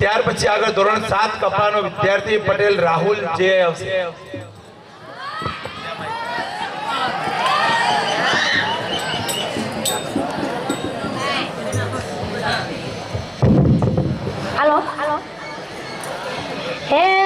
प्यारे बच्चे अगर ધોરણ 7 કપ્પાનો વિદ્યાર્થી પટેલ રાહુલ જે આવશે હાલો હે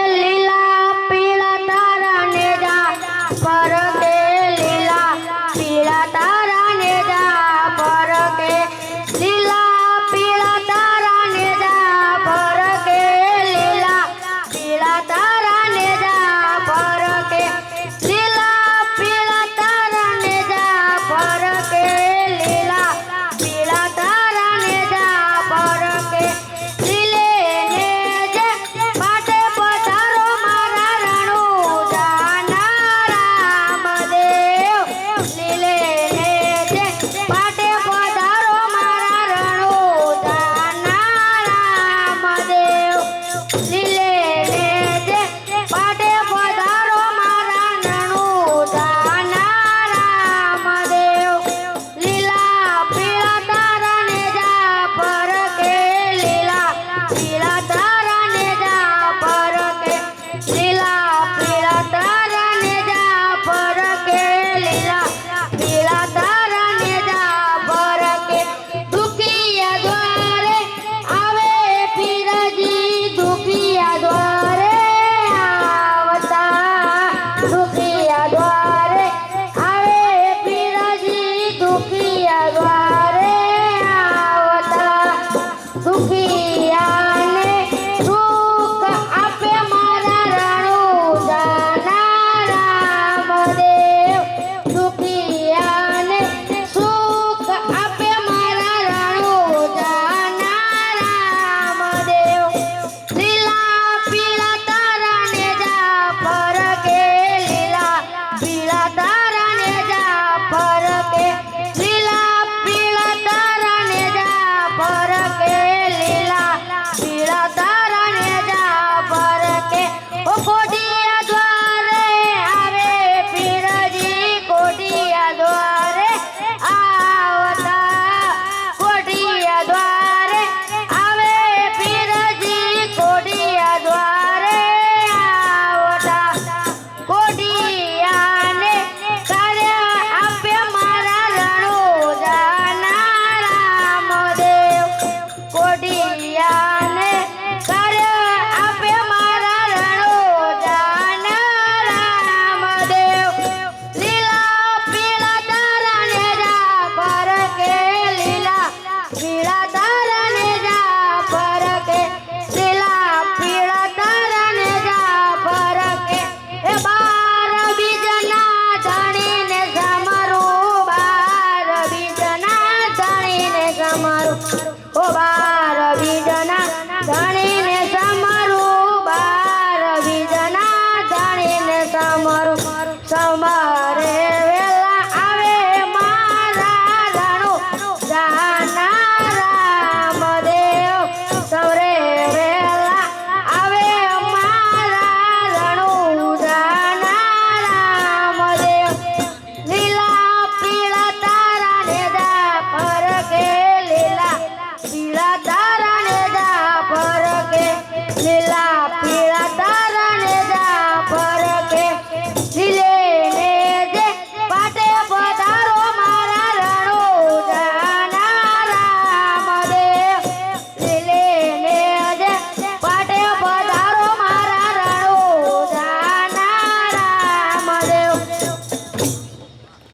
Lila.